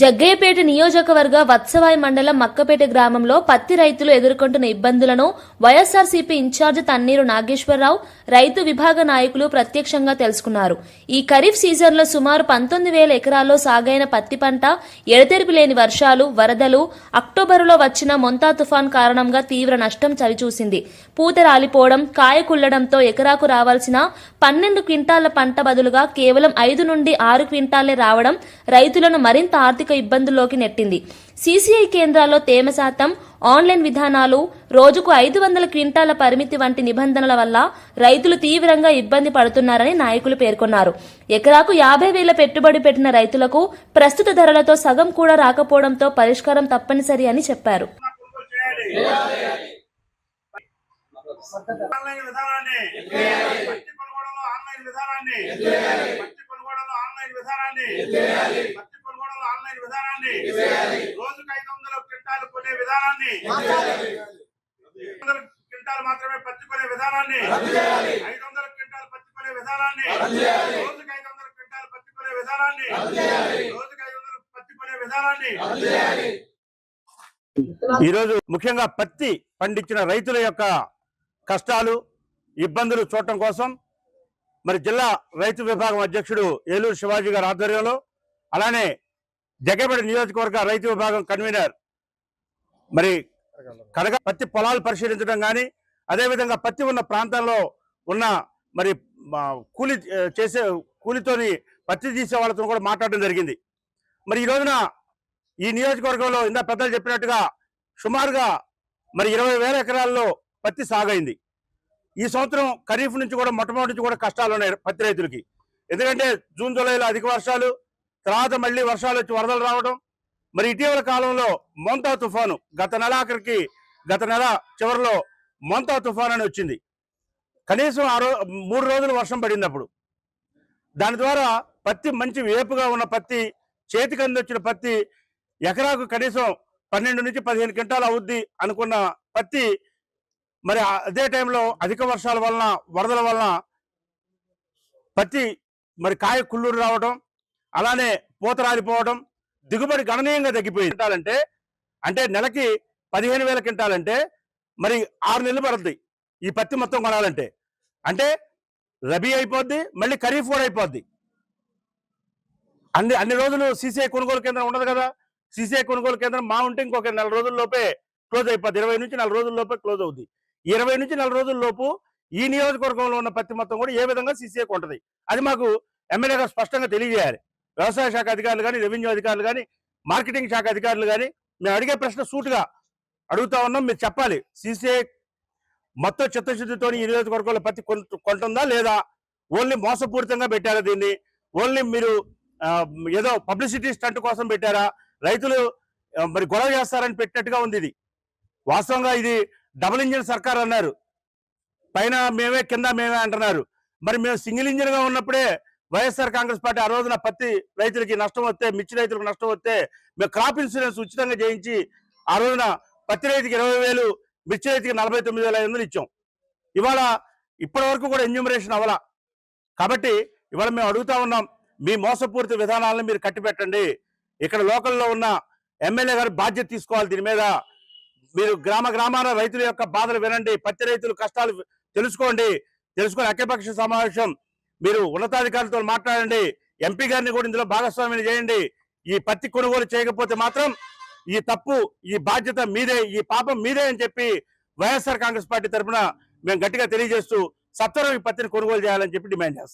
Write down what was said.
జగ్గయ్యపేట నియోజకవర్గ వత్సవాయి మండలం మక్కపేట గ్రామంలో పత్తి రైతులు ఎదుర్కొంటున్న ఇబ్బందులను వైఎస్ఆర్సీపీ ఇన్ఛార్జ్ తన్నీరు నాగేశ్వరరావు రైతు విభాగ నాయకులు ప్రత్యక్షంగా తెలుసుకున్నారు. ఈ ఖరీఫ్ సీజన్లో సుమారు పంతొమ్మిది వేల ఎకరాల్లో సాగైన పత్తి పంట ఎడతెరిపి లేని వర్షాలు వరదలు అక్టోబరులో వచ్చిన మొంతా తుఫాన్ కారణంగా తీవ్ర నష్టం చవిచూసింది. పూత రాలిపోవడం కాయ కుళ్ళడంతో ఎకరాకు రావాల్సిన పన్నెండు క్వింటాల పంట బదులుగా కేవలం ఐదు నుండి ఆరు క్వింటాలే రావడం రైతులను మరింత ఆర్థిక ఇబ్బందుల్లోకి నెట్టింది. సీసీఐ కేంద్రాల్లో తేమ శాతం ఆన్లైన్ విధానాలు రోజుకు ఐదు వందల క్వింటాల పరిమితి వంటి నిబంధనల వల్ల రైతులు తీవ్రంగా ఇబ్బంది పడుతున్నారని నాయకులు పేర్కొన్నారు. ఎకరాకు యాభై వేల పెట్టుబడి పెట్టిన రైతులకు ప్రస్తుత ధరలతో సగం కూడా రాకపోవడంతో పరిష్కారం తప్పనిసరి అని చెప్పారు. ఆన్లైన్ విధానాన్ని పత్తి కొనుగోలులో ఆన్లైన్ విధానాన్ని పత్తి ఆన్లైన్ విధానాన్ని రోజుకు ఐదు వందల క్వింటాలు కొనే విధానాన్ని. క్వింటాలు మాత్రమే పత్తి కొనే విధానాన్ని. ఐదు వందల క్వింటాలు పత్తి కొనే విధానాన్ని. రోజుకు ఐదు వందల క్వింటాలు పత్తి కొనే విధానాన్ని. రోజుకు ఐదు వందల పత్తి కొనే విధానాన్ని. ఈరోజు ముఖ్యంగా పత్తి పండించిన రైతుల యొక్క కష్టాలు ఇబ్బందులు చూడటం కోసం మరి జిల్లా రైతు విభాగం అధ్యక్షుడు ఏలూరు శివాజీ గారి ఆధ్వర్యంలో అలానే జగ్గపేట నియోజకవర్గ రైతు విభాగం కన్వీనర్. మరి కడగ పత్తి పొలాలు పరిశీలించడం కానీ అదేవిధంగా పత్తి ఉన్న ప్రాంతంలో ఉన్న మరి కూలి చేసే కూలితోని పత్తి తీసే వాళ్ళతో కూడా మాట్లాడడం జరిగింది. మరి ఈ రోజున ఈ నియోజకవర్గంలో ఇందా పెద్దలు చెప్పినట్టుగా సుమారుగా మరి ఇరవై వేల ఎకరాల్లో పత్తి సాగైంది. ఈ సంవత్సరం ఖరీఫ్ నుంచి కూడా మొట్టమొదటి నుంచి కూడా కష్టాలు ఉన్నాయి పత్తి రైతులకి. ఎందుకంటే జూన్ జూలైలో అధిక వర్షాలు తర్వాత మళ్ళీ వర్షాలు వచ్చి వరదలు రావడం. మరి ఇటీవల కాలంలో మొంతా తుఫాను గత నెల ఆఖరికి గత నెల చివరిలో మొంతా తుఫాన్ అని వచ్చింది. కనీసం ఆ రో మూడు రోజులు వర్షం పడింది అప్పుడు దాని ద్వారా పత్తి మంచి వేపుగా ఉన్న పత్తి చేతికి అందొచ్చిన పత్తి ఎకరాకు కనీసం పన్నెండు నుంచి పదిహేను క్వింటాలు అవుద్ది అనుకున్న పత్తి మరి అదే టైంలో అధిక వర్షాల వలన వరదల వలన పత్తి మరి కాయ కుళ్ళూరు రావడం అలానే పోతరాలిపోవడం దిగుబడి గణనీయంగా తగ్గిపోయి క్వింటాలంటే అంటే నెలకి పదిహేను వేల క్వింటాలంటే మరి ఆరు నెలలు పడుతుంది ఈ పత్తి మొత్తం కొనాలంటే. అంటే రబీ అయిపోద్ది మళ్ళీ ఖరీఫ్ కూడా అయిపోద్ది. అన్ని అన్ని రోజులు సీసీఐ కొనుగోలు కేంద్రం ఉండదు కదా. సీసీఐ కొనుగోలు కేంద్రం మా ఉంటే ఇంకొక నెల రోజుల లోపే క్లోజ్ అయిపోద్ది. ఇరవై నుంచి నెల రోజుల లోపే క్లోజ్ అవుద్ది. ఇరవై నుంచి నెల రోజుల లోపు ఈ నియోజకవర్గంలో ఉన్న పత్తి మొత్తం కూడా ఏ విధంగా సీసీఐ కొంటది? అది మాకు ఎమ్మెల్యే గారు స్పష్టంగా తెలియజేయాలి. వ్యవసాయ శాఖ అధికారులు కానీ రెవెన్యూ అధికారులు కానీ మార్కెటింగ్ శాఖ అధికారులు కానీ మేము అడిగే ప్రశ్న సూటుగా అడుగుతా ఉన్నాం. మీరు చెప్పాలి. సీసీఐ మొత్తం చిత్తశుద్ధితో ఈ నియోజకవర్గంలో పత్తి కొంటుందా లేదా? ఓన్లీ మోసపూరితంగా పెట్టారా దీన్ని? ఓన్లీ మీరు ఏదో పబ్లిసిటీ స్టంట్ కోసం పెట్టారా? రైతులు మరి గొడవ చేస్తారని పెట్టినట్టుగా ఉంది ఇది. వాస్తవంగా ఇది డబుల్ ఇంజిన్ సర్కార్ అన్నారు. పైన మేమే కింద మేమే అంటున్నారు. మరి మేము సింగిల్ ఇంజిన్గా ఉన్నప్పుడే వైఎస్ఆర్ కాంగ్రెస్ పార్టీ ఆ రోజున పత్తి రైతులకి నష్టం వస్తే మిర్చి రైతులకు నష్టం వస్తే మేము క్రాప్ ఇన్సూరెన్స్ ఉచితంగా చేయించి ఆ రోజున పత్తి రైతుకి ఇరవై వేలు మిర్చి రైతుకి నలభై తొమ్మిది వేల ఐదు వందలు ఇచ్చాం. ఇవాళ ఇప్పటి వరకు కూడా ఎన్యూమరేషన్ అవ్వాల. కాబట్టి ఇవాళ మేము అడుగుతా ఉన్నాం మీ మోసపూరిత విధానాలను మీరు కట్టిపెట్టండి. ఇక్కడ లోకల్లో ఉన్న ఎమ్మెల్యే గారు బాధ్యత తీసుకోవాలి దీని మీద. మీరు గ్రామ గ్రామాల రైతుల యొక్క బాధలు వినండి పత్తి రైతుల కష్టాలు తెలుసుకోండి. తెలుసుకొని అఖిలపక్ష సమావేశం మీరు ఉన్నతాధికారులతో మాట్లాడండి. ఎంపీ గారిని కూడా ఇందులో భాగస్వామిని చేయండి. ఈ పత్తి కొనుగోలు చేయకపోతే మాత్రం ఈ తప్పు ఈ బాధ్యత మీదే ఈ పాపం మీదే అని చెప్పి వైఎస్ఆర్ కాంగ్రెస్ పార్టీ తరఫున మేము గట్టిగా తెలియజేస్తూ సత్వరం ఈ పత్తిని కొనుగోలు చేయాలని చెప్పి డిమాండ్ చేస్తాం.